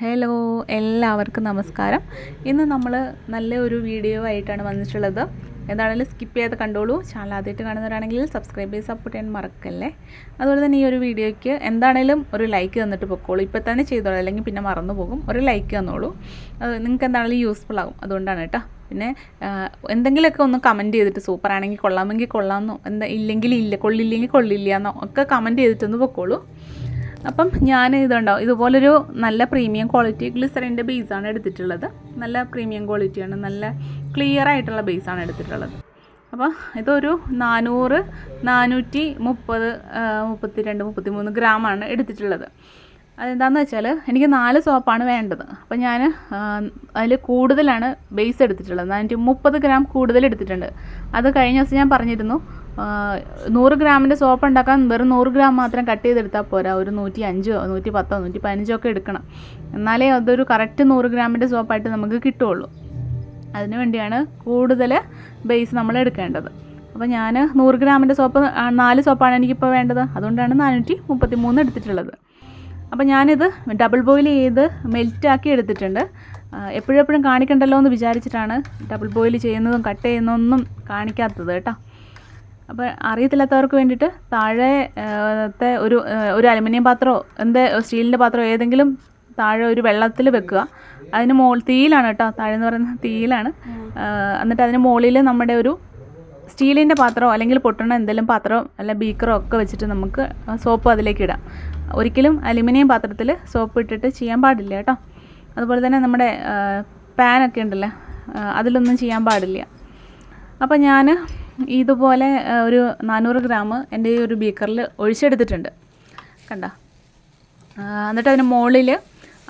Hello എല്ലാവർക്കും നമസ്കാരം. ഇന്ന് നമ്മൾ നല്ല ഒരു വീഡിയോ ആയിട്ടാണ് വന്നിട്ടുള്ളത്. എന്താണെങ്കിലും സ്കിപ്പ് ചെയ്യാതെ കണ്ടോളൂ. ചാനൽ ആദ്യമായിട്ട് കാണുന്നവരാണെങ്കിൽ സബ്സ്ക്രൈബ് ചെയ്ത് സപ്പോർട്ട് ചെയ്യാൻ മറക്കല്ലേ? അതുപോലെ തന്നെ ഈ ഒരു വീഡിയോയ്ക്ക് എന്താണേലും ഒരു ലൈക്ക് തന്നിട്ട് പൊക്കോളൂ. ഇപ്പോൾ തന്നെ ചെയ്തോളൂ. അല്ലെങ്കിൽ പിന്നെ മറന്നു പോകും. ഒരു ലൈക്ക് തന്നോളൂ. അത് നിങ്ങൾക്ക് എന്താണെങ്കിലും യൂസ്ഫുൾ ആകും. അതുകൊണ്ടാണ് കേട്ടോ. പിന്നെ എന്തെങ്കിലുമൊക്കെ ഒന്ന് കമന്റ് ചെയ്തിട്ട് സൂപ്പർ ആണെങ്കിൽ കൊള്ളാമെങ്കിൽ കൊള്ളാമെന്നോ എന്താ ഇല്ലെങ്കിൽ ഇല്ല കൊള്ളില്ലെങ്കിൽ കൊള്ളില്ല എന്നോ ഒക്കെ കമന്റ് ചെയ്തിട്ടൊന്ന് പൊക്കോളൂ. അപ്പം ഞാൻ ഇതുണ്ടോ ഇതുപോലൊരു നല്ല പ്രീമിയം ക്വാളിറ്റി ഗ്ലിസറിന്റെ ബേസാണ് എടുത്തിട്ടുള്ളത്. നല്ല പ്രീമിയം ക്വാളിറ്റിയാണ് നല്ല ക്ലിയർ ആയിട്ടുള്ള ബേസാണ് എടുത്തിട്ടുള്ളത്. അപ്പോൾ ഇതൊരു നാനൂറ് നാനൂറ്റി മുപ്പത് മുപ്പത്തി രണ്ട് മുപ്പത്തി മൂന്ന് ഗ്രാമാണ് എടുത്തിട്ടുള്ളത്. അതെന്താണെന്ന് വെച്ചാൽ എനിക്ക് നാല് സോപ്പാണ് വേണ്ടത്. അപ്പോൾ ഞാൻ അതിൽ കൂടുതലാണ് ബേസ് എടുത്തിട്ടുള്ളത്. നാനൂറ്റി മുപ്പത് ഗ്രാം കൂടുതൽ എടുത്തിട്ടുണ്ട്. അത് കഴിഞ്ഞ ദിവസം ഞാൻ പറഞ്ഞിരുന്നു നൂറ് ഗ്രാമിന്റെ സോപ്പ് ഉണ്ടാക്കാൻ വെറും നൂറ് ഗ്രാം മാത്രം കട്ട് ചെയ്തെടുത്താൽ പോരാ. ഒരു നൂറ്റി അഞ്ചോ നൂറ്റി പത്തോ നൂറ്റി പതിനഞ്ചോ ഒക്കെ എടുക്കണം. എന്നാലേ അതൊരു കറക്റ്റ് നൂറ് ഗ്രാമിന്റെ സോപ്പായിട്ട് നമുക്ക് കിട്ടുകയുള്ളൂ അതിന് വേണ്ടിയാണ് കൂടുതൽ ബേസ് നമ്മൾ എടുക്കേണ്ടത്. അപ്പോൾ ഞാൻ നൂറ് ഗ്രാമിന്റെ സോപ്പ് നാല് സോപ്പാണ് എനിക്കിപ്പോൾ വേണ്ടത്. അതുകൊണ്ടാണ് നാനൂറ്റി മുപ്പത്തി മൂന്ന് എടുത്തിട്ടുള്ളത്. അപ്പോൾ ഞാനിത് ഡബിൾ ബോയിൽ ചെയ്ത് മെൽറ്റാക്കി എടുത്തിട്ടുണ്ട്. എപ്പോഴും എപ്പോഴും കാണിക്കണ്ടല്ലോ എന്ന് വിചാരിച്ചിട്ടാണ് ഡബിൾ ബോയിൽ ചെയ്യുന്നതും കട്ട് ചെയ്യുന്നതൊന്നും കാണിക്കാത്തത് കേട്ടോ. അപ്പോൾ അറിയത്തില്ലാത്തവർക്ക് വേണ്ടിയിട്ട് താഴത്തെ ഒരു ഒരു അലുമിനിയം പാത്രമോ എന്ത് സ്റ്റീലിന്റെ പാത്രമോ ഏതെങ്കിലും താഴെ ഒരു വെള്ളത്തിൽ വെക്കുക. അതിന് മോൾ തീയിലാണ് കേട്ടോ താഴെ എന്ന് പറയുന്നത് തീയിലാണ്. എന്നിട്ട് അതിന് മുകളിൽ നമ്മുടെ ഒരു സ്റ്റീലിന്റെ പാത്രമോ അല്ലെങ്കിൽ പൊട്ടണ എന്തെങ്കിലും പാത്രമോ അല്ല ബീക്കറോ ഒക്കെ വെച്ചിട്ട് നമുക്ക് സോപ്പ് അതിലേക്ക് ഇടാം. ഒരിക്കലും അലുമിനിയം പാത്രത്തിൽ സോപ്പ് ഇട്ടിട്ട് ചെയ്യാൻ പാടില്ല കേട്ടോ. അതുപോലെ തന്നെ നമ്മുടെ പാനൊക്കെ ഉണ്ടല്ലോ അതിലൊന്നും ചെയ്യാൻ പാടില്ല. അപ്പോൾ ഞാൻ ഇതുപോലെ ഒരു നാനൂറ് ഗ്രാം എന്റെ ഈ ഒരു ബീക്കറിൽ ഒഴിച്ചെടുത്തിട്ടുണ്ട്. കണ്ട? എന്നിട്ട് അതിന് മുകളിൽ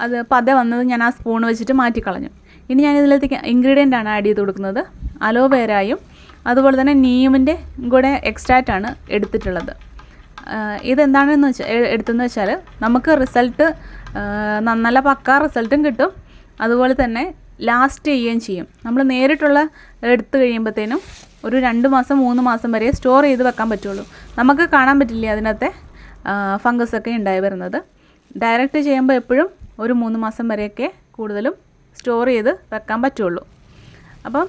അത് പത വന്നത് ഞാൻ ആ സ്പൂൺ വെച്ചിട്ട് മാറ്റിക്കളഞ്ഞു. ഇനി ഞാൻ ഇതിലേക്ക് ഇൻഗ്രീഡിയന്റ് ആണ് ആഡ് ചെയ്ത് കൊടുക്കുന്നത്. അലോവേരായും അതുപോലെ തന്നെ നീമിന്റെ കൂടെ എക്സ്ട്രാക്റ്റ് ആണ് എടുത്തിട്ടുള്ളത്. ഇതെന്താണെന്ന് വെച്ചാൽ എടുത്തെന്ന് വെച്ചാൽ നമുക്ക് റിസൾട്ട് നല്ല പക്ക റിസൾട്ടും കിട്ടും. അതുപോലെ തന്നെ ലാസ്റ്റ് ചെയ്യുകയും ചെയ്യും. നമ്മൾ നേരിട്ടുള്ള എടുത്തു കഴിയുമ്പോഴത്തേനും ഒരു രണ്ട് മാസം മൂന്ന് മാസം വരെ സ്റ്റോർ ചെയ്ത് വെക്കാൻ പറ്റുള്ളൂ. നമുക്ക് കാണാൻ പറ്റില്ല അതിനകത്തെ ഫംഗസ് ഒക്കെ ഉണ്ടായി വരുന്നത്? ഡയറക്റ്റ് ചെയ്യുമ്പോൾ എപ്പോഴും ഒരു മൂന്ന് മാസം വരെയൊക്കെ കൂടുതലും സ്റ്റോർ ചെയ്ത് വെക്കാൻ പറ്റുള്ളൂ. അപ്പം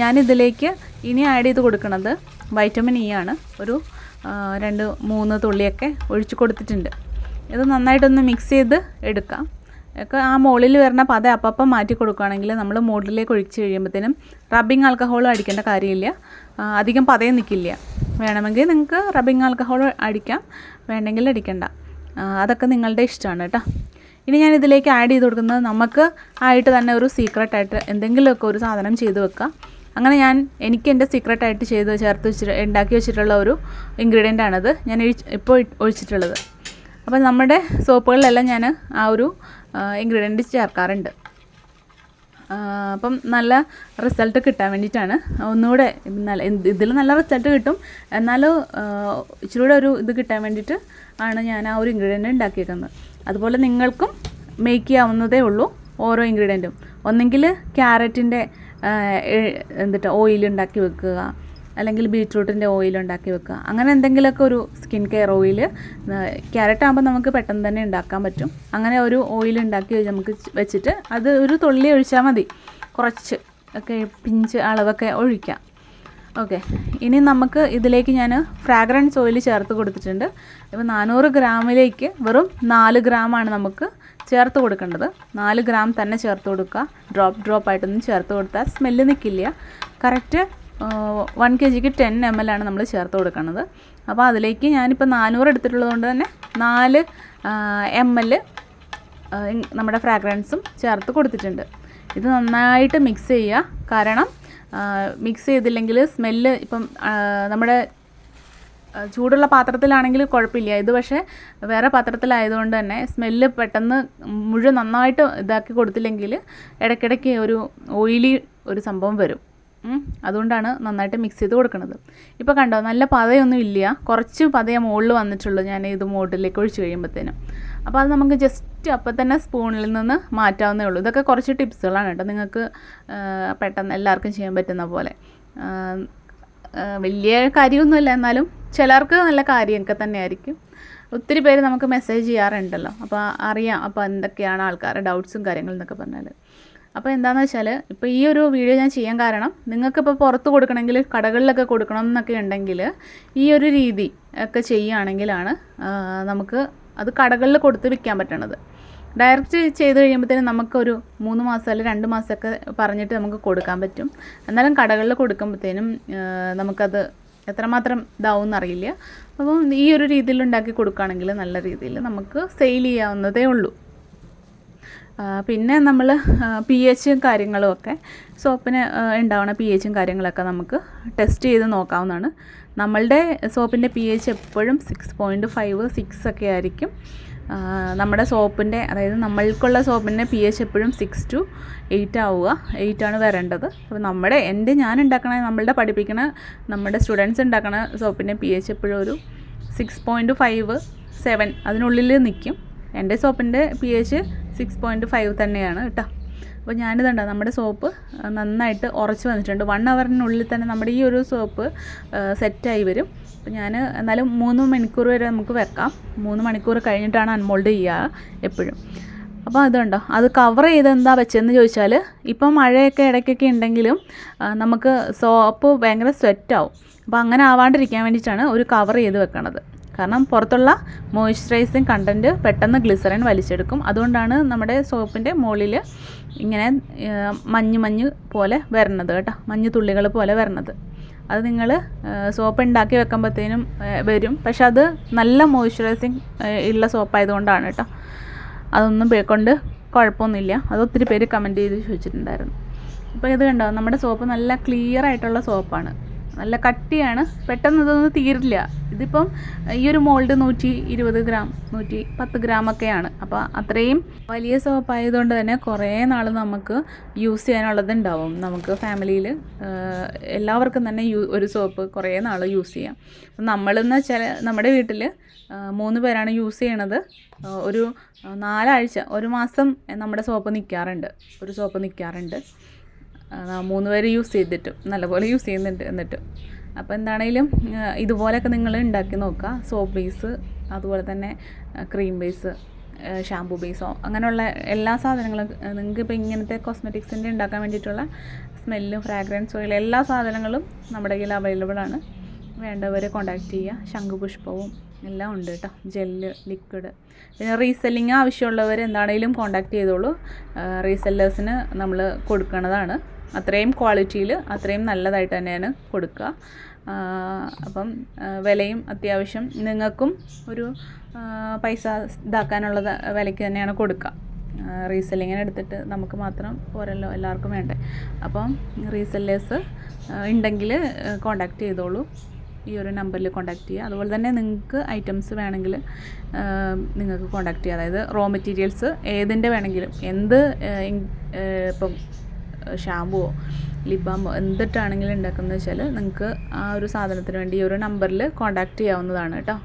ഞാനിതിലേക്ക് ഇനി ആഡ് ചെയ്ത് കൊടുക്കുന്നത് വൈറ്റമിൻ ഇ ആണ്. ഒരു രണ്ട് മൂന്ന് തുള്ളിയൊക്കെ ഒഴിച്ച് കൊടുത്തിട്ടുണ്ട്. ഇത് നന്നായിട്ടൊന്ന് മിക്സ് ചെയ്ത് എടുക്കാം. ഒക്കെ ആ മുകളിൽ വരുന്ന പത അപ്പം മാറ്റി കൊടുക്കുകയാണെങ്കിൽ നമ്മൾ മുകളിലേക്ക് ഒഴിച്ച് കഴിയുമ്പോഴത്തേനും റബ്ബിംഗ് ആൽക്കഹോളും അടിക്കേണ്ട കാര്യമില്ല. അധികം പതയും നിൽക്കില്ല. വേണമെങ്കിൽ നിങ്ങൾക്ക് റബ്ബിംഗ് ആൽക്കഹോൾ അടിക്കാം വേണ്ടെങ്കിൽ അടിക്കണ്ട. അതൊക്കെ നിങ്ങളുടെ ഇഷ്ടമാണ് കേട്ടോ. ഇനി ഞാൻ ഇതിലേക്ക് ആഡ് ചെയ്ത് കൊടുക്കുന്നത് നമുക്ക് ആയിട്ട് തന്നെ ഒരു സീക്രട്ടായിട്ട് എന്തെങ്കിലുമൊക്കെ ഒരു സാധനം ചെയ്ത് വെക്കാം. അങ്ങനെ ഞാൻ എനിക്ക് എന്റെ സീക്രട്ടായിട്ട് ചെയ്ത് ചേർത്ത് വെച്ചിട്ട് ഉണ്ടാക്കി വെച്ചിട്ടുള്ള ഒരു ഇൻഗ്രീഡിയന്റ് ആണത്. ഞാൻ ഇപ്പോൾ ഒഴിച്ചിട്ടുള്ളത്. അപ്പോൾ നമ്മുടെ സോപ്പുകളിലെല്ലാം ഞാൻ ആ ഒരു ഇൻഗ്രീഡിയന്റ് ചേർക്കാറുണ്ട്. അപ്പം നല്ല റിസൾട്ട് കിട്ടാൻ വേണ്ടിയിട്ടാണ്. ഒന്നുകൂടെ നല്ല ഇതിൽ നല്ല റിസൾട്ട് കിട്ടും. എന്നാലും ഇച്ചിരി കൂടെ ഒരു ഇത് കിട്ടാൻ വേണ്ടിയിട്ട് ആണ് ഞാൻ ആ ഒരു ഇൻഗ്രീഡിയന്റ് ഉണ്ടാക്കിയേക്കുന്നത്. അതുപോലെ നിങ്ങൾക്കും മേക്ക് ചെയ്യാവുന്നതേ ഉള്ളൂ ഓരോ ഇൻഗ്രീഡിയന്റും ഒന്നെങ്കിൽ ക്യാരറ്റിന്റെ എന്നിട്ട് ഓയിൽ ഉണ്ടാക്കി വെക്കുക. അല്ലെങ്കിൽ ബീട്രൂട്ടിന്റെ ഓയിൽ ഉണ്ടാക്കി വെക്കുക. അങ്ങനെ എന്തെങ്കിലുമൊക്കെ ഒരു സ്കിൻ കെയർ ഓയിൽ ക്യാരറ്റ് ആകുമ്പോൾ നമുക്ക് പെട്ടെന്ന് തന്നെ ഉണ്ടാക്കാൻ പറ്റും. അങ്ങനെ ഒരു ഓയിൽ ഉണ്ടാക്കി നമുക്ക് വെച്ചിട്ട് അത് ഒരു തുള്ളി ഒഴിച്ചാൽ മതി. കുറച്ച് ഒക്കെ പിഞ്ച് അളവൊക്കെ ഒഴിക്കാം. ഓക്കെ. ഇനി നമുക്ക് ഇതിലേക്ക് ഞാൻ ഫ്രാഗ്രൻസ് ഓയിൽ ചേർത്ത് കൊടുത്തിട്ടുണ്ട്. ഇപ്പോൾ നാനൂറ് ഗ്രാമിലേക്ക് വെറും നാല് ഗ്രാമാണ് നമുക്ക് ചേർത്ത് കൊടുക്കേണ്ടത്. നാല് ഗ്രാം തന്നെ ചേർത്ത് കൊടുക്കുക. ഡ്രോപ്പ് ഡ്രോപ്പ് ആയിട്ടൊന്നും ചേർത്ത് കൊടുത്താൽ സ്മെല്ല് നിൽക്കില്ല. കറക്റ്റ് വൺ കെ ജിക്ക് ടെൻ എം എൽ ആണ് നമ്മൾ ചേർത്ത് കൊടുക്കുന്നത് അപ്പോൾ അതിലേക്ക് ഞാനിപ്പോൾ നാനൂറ് എടുത്തിട്ടുള്ളത് കൊണ്ട് തന്നെ നാല് എം എൽ നമ്മുടെ ഫ്രാഗ്രൻസും ചേർത്ത് കൊടുത്തിട്ടുണ്ട്. ഇത് നന്നായിട്ട് മിക്സ് ചെയ്യുക കാരണം മിക്സ് ചെയ്തില്ലെങ്കിൽ സ്മെല്ല് ഇപ്പം നമ്മുടെ ചൂടുള്ള പാത്രത്തിലാണെങ്കിൽ കുഴപ്പമില്ല. ഇത് പക്ഷേ വേറെ പാത്രത്തിലായതുകൊണ്ട് തന്നെ സ്മെല്ല് പെട്ടെന്ന് മുഴുവൻ നന്നായിട്ട് ഇതാക്കി കൊടുത്തില്ലെങ്കിൽ ഇടയ്ക്കിടയ്ക്ക് ഒരു ഓയിലി ഒരു സംഭവം വരും. അതുകൊണ്ടാണ് നന്നായിട്ട് മിക്സ് ചെയ്ത് കൊടുക്കുന്നത് ഇപ്പോൾ കണ്ടോ നല്ല പതയൊന്നും ഇല്ല. കുറച്ച് പതയെ മുകളിൽ വന്നിട്ടുള്ളൂ ഞാൻ ഇത് മോട്ടിലേക്ക് ഒഴിച്ച് കഴിയുമ്പോഴത്തേനും അപ്പോൾ അത് നമുക്ക് ജസ്റ്റ് അപ്പം തന്നെ സ്പൂണിൽ നിന്ന് മാറ്റാവുന്നേ ഉള്ളൂ. ഇതൊക്കെ കുറച്ച് ടിപ്സുകളാണ് കേട്ടോ. നിങ്ങൾക്ക് പെട്ടെന്ന് എല്ലാവർക്കും ചെയ്യാൻ പറ്റുന്ന പോലെ. വലിയ കാര്യമൊന്നുമില്ല. എന്നാലും ചിലർക്ക് നല്ല കാര്യമൊക്കെ തന്നെയായിരിക്കും. ഒത്തിരി പേര് നമുക്ക് മെസ്സേജ് ചെയ്യാറുണ്ടല്ലോ. അപ്പോൾ അറിയാം. അപ്പോൾ എന്തൊക്കെയാണ് ആൾക്കാരുടെ ഡൗട്ട്സും കാര്യങ്ങളും എന്നൊക്കെ പറഞ്ഞാൽ അപ്പോൾ എന്താണെന്ന് വെച്ചാൽ ഇപ്പോൾ ഈ ഒരു വീഡിയോ ഞാൻ ചെയ്യാൻ കാരണം നിങ്ങൾക്കിപ്പോൾ പുറത്ത് കൊടുക്കണമെങ്കിൽ കടകളിലൊക്കെ കൊടുക്കണം എന്നൊക്കെ ഉണ്ടെങ്കിൽ ഈ ഒരു രീതി ഒക്കെ ചെയ്യുകയാണെങ്കിലാണ് നമുക്ക് അത് കടകളിൽ കൊടുത്ത് വിൽക്കാൻ പറ്റണത്. ഡയറക്റ്റ് ചെയ്ത് കഴിയുമ്പോഴത്തേനും നമുക്കൊരു മൂന്ന് മാസം അല്ലെങ്കിൽ രണ്ട് മാസമൊക്കെ പറഞ്ഞിട്ട് നമുക്ക് കൊടുക്കാൻ പറ്റും. എന്നാലും കടകളിൽ കൊടുക്കുമ്പോഴത്തേനും നമുക്കത് എത്രമാത്രം ഇതാവും എന്നറിയില്ല. അപ്പം ഈ ഒരു രീതിയിൽ ഉണ്ടാക്കി കൊടുക്കുകയാണെങ്കിൽ നല്ല രീതിയിൽ നമുക്ക് സെയിൽ ചെയ്യാവുന്നതേ ഉള്ളൂ. പിന്നെ നമ്മൾ പി എച്ചും കാര്യങ്ങളും ഒക്കെ. സോപ്പിന് ഉണ്ടാവണ പി എച്ചും കാര്യങ്ങളൊക്കെ നമുക്ക് ടെസ്റ്റ് ചെയ്ത് നോക്കാവുന്നതാണ്. നമ്മളുടെ സോപ്പിന്റെ പി എച്ച് എപ്പോഴും സിക്സ് പോയിന്റ് ഫൈവ് സിക്സ് ഒക്കെ ആയിരിക്കും. നമ്മുടെ സോപ്പിന്റെ അതായത് നമ്മൾക്കുള്ള സോപ്പിന്റെ പി എച്ച് എപ്പോഴും സിക്സ് ടു എയ്റ്റ് ആവുക. എയ്റ്റ് ആണ് വരേണ്ടത്. അപ്പോൾ നമ്മുടെ എന്റെ ഞാൻ ഉണ്ടാക്കണ നമ്മളുടെ പഠിപ്പിക്കണ നമ്മുടെ സ്റ്റുഡൻസ് ഉണ്ടാക്കണ സോപ്പിന്റെ പി എച്ച് എപ്പോഴും ഒരു സിക്സ് പോയിന്റ് ഫൈവ് സെവൻ അതിനുള്ളിൽ നിൽക്കും എന്റെ സോപ്പിന്റെ P H six point five തന്നെയാണ് കേട്ടോ. അപ്പോൾ ഞാനിതുണ്ട് നമ്മുടെ സോപ്പ് നന്നായിട്ട് ഉറച്ച് വന്നിട്ടുണ്ട്. വൺ അവറിനുള്ളിൽ തന്നെ നമ്മുടെ ഈ ഒരു സോപ്പ് സെറ്റായി വരും. അപ്പോൾ ഞാൻ എന്നാലും മൂന്ന് മണിക്കൂർ വരെ നമുക്ക് വെക്കാം. മൂന്ന് മണിക്കൂർ കഴിഞ്ഞിട്ടാണ് അൺമോൾഡ് ചെയ്യുക എപ്പോഴും. അപ്പോൾ അതുണ്ടോ അത് കവർ ചെയ്ത് എന്താ വെച്ചതെന്ന് ചോദിച്ചാൽ ഇപ്പം മഴയൊക്കെ ഇടയ്ക്കൊക്കെ ഉണ്ടെങ്കിലും നമുക്ക് സോപ്പ് ഭയങ്കര സ്വെറ്റാവും അപ്പോൾ അങ്ങനെ ആവാണ്ടിരിക്കാൻ വേണ്ടിയിട്ടാണ് ഒരു കവർ ചെയ്ത് വെക്കണത്. കാരണം പുറത്തുള്ള മോയ്സ്ചറൈസിങ് കണ്ടന്റ് പെട്ടെന്ന് ഗ്ലിസറിൻ വലിച്ചെടുക്കും. അതുകൊണ്ടാണ് നമ്മുടെ സോപ്പിന്റെ മുകളിൽ ഇങ്ങനെ മഞ്ഞ് മഞ്ഞ് പോലെ വരണത് കേട്ടോ. മഞ്ഞ് തുള്ളികൾ പോലെ വരണത്. അത് നിങ്ങൾ സോപ്പ് ഉണ്ടാക്കി വെക്കുമ്പോഴത്തേനും വരും. പക്ഷെ അത് നല്ല മോയ്സ്ചറൈസിങ് ഉള്ള സോപ്പായതുകൊണ്ടാണ് കേട്ടോ. അതൊന്നും കൊണ്ട് കുഴപ്പമൊന്നുമില്ല അത് ഒത്തിരി പേര് കമന്റ് ചെയ്ത് ചോദിച്ചിട്ടുണ്ടായിരുന്നു. അപ്പോൾ ഇത് കണ്ടോ? നമ്മുടെ സോപ്പ് നല്ല ക്ലിയർ ആയിട്ടുള്ള സോപ്പാണ് നല്ല കട്ടിയാണ്. പെട്ടെന്ന് ഇതൊന്നും തീരില്ല. ഇതിപ്പം ഈ ഒരു മോൾഡ് നൂറ്റി ഇരുപത് ഗ്രാം നൂറ്റി പത്ത് ഗ്രാമൊക്കെയാണ് അപ്പോൾ അത്രയും വലിയ സോപ്പായതുകൊണ്ട് തന്നെ കുറേ നാൾ നമുക്ക് യൂസ് ചെയ്യാനുള്ളത് ഉണ്ടാവും നമുക്ക് ഫാമിലിയിൽ എല്ലാവർക്കും തന്നെ യൂ ഒരു സോപ്പ് കുറേ നാൾ യൂസ് ചെയ്യാം. നമ്മളെന്ന് വെച്ചാൽ നമ്മുടെ വീട്ടിൽ മൂന്ന് പേരാണ് യൂസ് ചെയ്യണത്. ഒരു നാലാഴ്ച ഒരു മാസം നമ്മുടെ സോപ്പ് നിൽക്കാറുണ്ട് ഒരു സോപ്പ് നിൽക്കാറുണ്ട് മൂന്ന് പേര് യൂസ് ചെയ്തിട്ടും നല്ലപോലെ യൂസ് ചെയ്യുന്നുണ്ട് എന്നിട്ട്. അപ്പോൾ എന്താണെങ്കിലും ഇതുപോലെയൊക്കെ നിങ്ങൾ ഉണ്ടാക്കി നോക്കുക സോപ്പ് ബേസ് അതുപോലെ തന്നെ ക്രീം ബേസ് ഷാമ്പു ബേസോ അങ്ങനെയുള്ള എല്ലാ സാധനങ്ങളും നിങ്ങൾക്ക് ഇപ്പോൾ ഇങ്ങനത്തെ കോസ്മെറ്റിക്സിന്റെ ഉണ്ടാക്കാൻ വേണ്ടിയിട്ടുള്ള സ്മെല്ലും ഫ്രാഗ്രൻസ് ഓയിൽ എല്ലാ സാധനങ്ങളും നമ്മുടെ കയ്യിൽ അവൈലബിൾ ആണ്. വേണ്ടവരെ കോണ്ടാക്ട് ചെയ്യുക. ശംഖുപുഷ്പവും എല്ലാം ഉണ്ട് കേട്ടോ ജെല്ല് ലിക്വിഡ് പിന്നെ റീസെല്ലിങ് ആവശ്യമുള്ളവർ എന്താണെങ്കിലും കോണ്ടാക്ട് ചെയ്തോളൂ. റീസെല്ലേഴ്സിന് നമ്മൾ കൊടുക്കണതാണ്. അത്രയും ക്വാളിറ്റിയിൽ അത്രയും നല്ലതായിട്ട് തന്നെയാണ് കൊടുക്കുക. അപ്പം വിലയും അത്യാവശ്യം നിങ്ങൾക്കും ഒരു പൈസ ഇതാക്കാനുള്ള വിലയ്ക്ക് തന്നെയാണ് കൊടുക്കുക. റീസെല്ലിങ്ങിന് എടുത്തിട്ട് നമുക്ക് മാത്രം പോരല്ലോ എല്ലാവർക്കും വേണ്ടേ. അപ്പം റീസെല്ലേഴ്സ് ഉണ്ടെങ്കിൽ കോണ്ടാക്ട് ചെയ്തോളൂ. ഈ ഒരു നമ്പറിൽ കോണ്ടാക്ട് ചെയ്യുക. അതുപോലെ തന്നെ നിങ്ങൾക്ക് ഐറ്റംസ് വേണമെങ്കിൽ നിങ്ങൾക്ക് കോണ്ടാക്ട് ചെയ്യുക അതായത് റോ മെറ്റീരിയൽസ് ഏതിന്റെ വേണമെങ്കിലും എന്ത് ഇപ്പം ഷാമ്പുവോ ലിബാമോ എന്തിട്ടാണെങ്കിലും ഉണ്ടാക്കുന്നത് വെച്ചാൽ നിങ്ങൾക്ക് ആ ഒരു സാധനത്തിന് വേണ്ടി ഈ ഒരു നമ്പറിൽ കോൺടാക്റ്റ് ചെയ്യാവുന്നതാണ് കേട്ടോ.